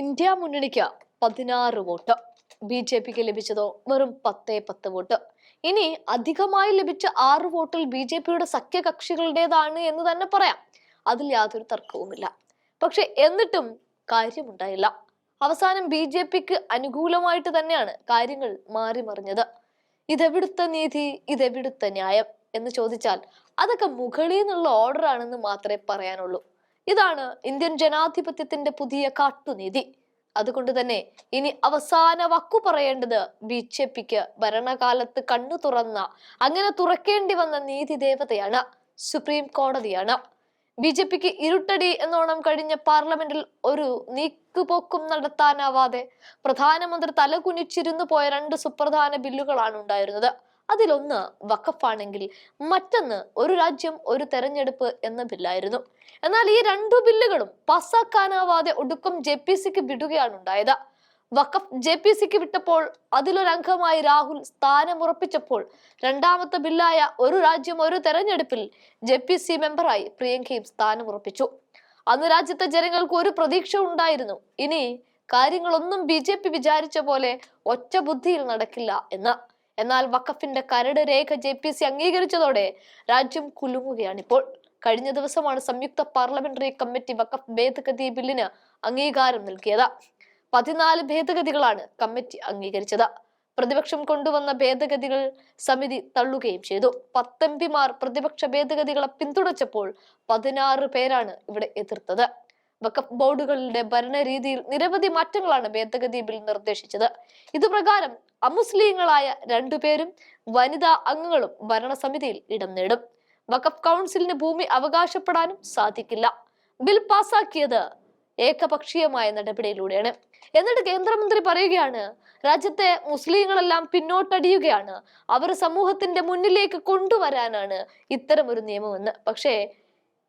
India മുന്നണിക്ക് പതിനാറ് vote. B J പിക്ക് ലഭിച്ചതോ വെറും പത്തേ പത്ത് വോട്ട്. ഇനി അധികമായി ലഭിച്ച ആറ് വോട്ടിൽ ബി ജെ പിയുടെ സഖ്യകക്ഷികളുടേതാണ് എന്ന് തന്നെ പറയാം. അതിൽ യാതൊരു തർക്കവുമില്ല. പക്ഷെ എന്നിട്ടും കാര്യമുണ്ടായില്ല. അവസാനം ബി ജെ പിക്ക് അനുകൂലമായിട്ട് തന്നെയാണ് കാര്യങ്ങൾ മാറി മറിഞ്ഞത് ഇതെവിടുത്തെ നീതി ഇതെവിടുത്തെ ന്യായം എന്ന് ചോദിച്ചാൽ അതൊക്കെ മുകളിൽ നിന്നുള്ള ഓർഡർ ആണെന്ന് മാത്രമേ പറയാനുള്ളൂ. ഇതാണ് ഇന്ത്യൻ ജനാധിപത്യത്തിന്റെ പുതിയ കാട്ടുനീതി. അതുകൊണ്ട് തന്നെ ഇനി അവസാന വക്കു പറയേണ്ടത് ബി ജെ പിക്ക് ഭരണകാലത്ത് കണ്ണു തുറന്ന അങ്ങനെ തുറക്കേണ്ടി വന്ന നീതി ദേവതയാണ് സുപ്രീം കോടതിയാണ്. ബി ജെ പിക്ക് ഇരുട്ടടി എന്നോണം കഴിഞ്ഞ പാർലമെന്റിൽ ഒരു നീക്കുപോക്കും നടത്താനാവാതെ പ്രധാനമന്ത്രി തലകുനിച്ചിരുന്നു പോയ രണ്ട് സുപ്രധാന ബില്ലുകളാണ് ഉണ്ടായിരുന്നത്. അതിലൊന്ന് വഖഫാണെങ്കിൽ മറ്റൊന്ന് ഒരു രാജ്യം ഒരു തെരഞ്ഞെടുപ്പ് എന്ന ബില്ലായിരുന്നു. എന്നാൽ ഈ രണ്ടു ബില്ലുകളും പാസ്സാക്കാനാവാതെ ഒടുക്കം ജെ പി സിക്ക് വിടുകയാണ് ഉണ്ടായത്. വഖഫ് ജെ പി സിക്ക് വിട്ടപ്പോൾ അതിലൊരംഗമായി രാഹുൽ സ്ഥാനമുറപ്പിച്ചപ്പോൾ രണ്ടാമത്തെ ബില്ലായ ഒരു രാജ്യം ഒരു തെരഞ്ഞെടുപ്പിൽ ജെ പി സി മെമ്പറായി പ്രിയങ്കയും സ്ഥാനമുറപ്പിച്ചു. അന്ന് രാജ്യത്തെ ജനങ്ങൾക്ക് ഒരു പ്രതീക്ഷ ഉണ്ടായിരുന്നു. ഇനി കാര്യങ്ങളൊന്നും ബി ജെ പി വിചാരിച്ച പോലെ ഒറ്റ ബുദ്ധിയിൽ നടക്കില്ല എന്ന്. എന്നാൽ വഖഫിന്റെ കരട് രേഖ ജെ പി സി അംഗീകരിച്ചതോടെ രാജ്യം കുലുങ്ങുകയാണ്. ഇപ്പോൾ കഴിഞ്ഞ ദിവസമാണ് സംയുക്ത പാർലമെന്ററി കമ്മിറ്റി വഖഫ് ഭേദഗതി ബില്ലിന് അംഗീകാരം നൽകിയത്. പതിനാല് ഭേദഗതികളാണ് കമ്മിറ്റി അംഗീകരിച്ചത്. പ്രതിപക്ഷം കൊണ്ടുവന്ന ഭേദഗതികൾ സമിതി തള്ളുകയും ചെയ്തു. പത്തെംപിമാർ പ്രതിപക്ഷ ഭേദഗതികളെ പിന്തുണച്ചപ്പോൾ പതിനാറ് പേരാണ് ഇവിടെ എതിർത്തത്. വഖഫ് ബോർഡുകളുടെ ഭരണരീതിയിൽ നിരവധി മാറ്റങ്ങളാണ് ഭേദഗതി ബിൽ നിർദ്ദേശിച്ചത്. ഇതുപ്രകാരം അമുസ്ലിങ്ങളായ രണ്ടുപേരും വനിതാ അംഗങ്ങളും ഭരണസമിതിയിൽ ഇടം നേടും. വഖഫ് കൗൺസിലിന് ഭൂമി അവകാശപ്പെടാനും സാധിക്കില്ല. ബിൽ പാസാക്കിയത് ഏകപക്ഷീയമായ നടപടിയിലൂടെയാണ്. എന്നിട്ട് കേന്ദ്രമന്ത്രി പറയുകയാണ് രാജ്യത്തെ മുസ്ലിങ്ങളെല്ലാം പിന്നോട്ടടിയുകയാണ്. അവർ സമൂഹത്തിന്റെ മുന്നിലേക്ക് കൊണ്ടുവരാനാണ് ഇത്തരം ഒരു നിയമമെന്ന്. പക്ഷേ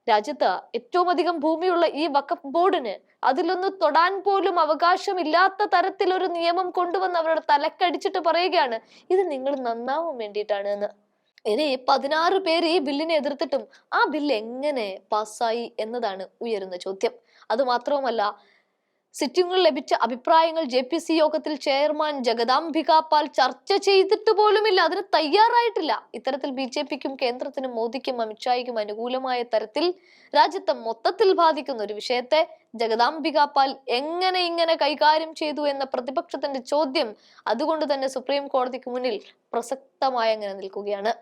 രാജ്യത്ത് ഏറ്റവും അധികം ഭൂമിയുള്ള ഈ വഖഫ് ബോർഡിന് അതിലൊന്ന് തൊടാൻ പോലും അവകാശമില്ലാത്ത തരത്തിലൊരു നിയമം കൊണ്ടുവന്ന് അവരുടെ തലക്കടിച്ചിട്ട് പറയുകയാണ്. ഇത് നിങ്ങൾ നന്നാവും വേണ്ടിയിട്ടാണ് എന്ന് ഇനി പതിനാറ് പേര് ഈ ബില്ലിനെ എതിർത്തിട്ടും ആ ബില്ല് എങ്ങനെ പാസ്സായി എന്നതാണ് ഉയരുന്ന ചോദ്യം. അത് മാത്രവുമല്ല സിറ്റിംഗിൽ ലഭിച്ച അഭിപ്രായങ്ങൾ ജെ പി സി യോഗത്തിൽ ചെയർമാൻ ജഗദാംബിക പാൽ ചർച്ച ചെയ്തിട്ട് പോലുമില്ല. അതിന് തയ്യാറായിട്ടില്ല. ഇത്തരത്തിൽ ബി ജെ പിക്കും കേന്ദ്രത്തിനും മോദിക്കും അമിത്ഷായ്ക്കും അനുകൂലമായ തരത്തിൽ രാജ്യത്തെ മൊത്തത്തിൽ ബാധിക്കുന്ന ഒരു വിഷയത്തെ ജഗദാംബിക പാൽ എങ്ങനെ ഇങ്ങനെ കൈകാര്യം ചെയ്തു എന്ന പ്രതിപക്ഷത്തിന്റെ ചോദ്യം അതുകൊണ്ട് തന്നെ സുപ്രീം കോടതിക്ക് മുന്നിൽ പ്രസക്തമായി അങ്ങനെ നിൽക്കുകയാണ്.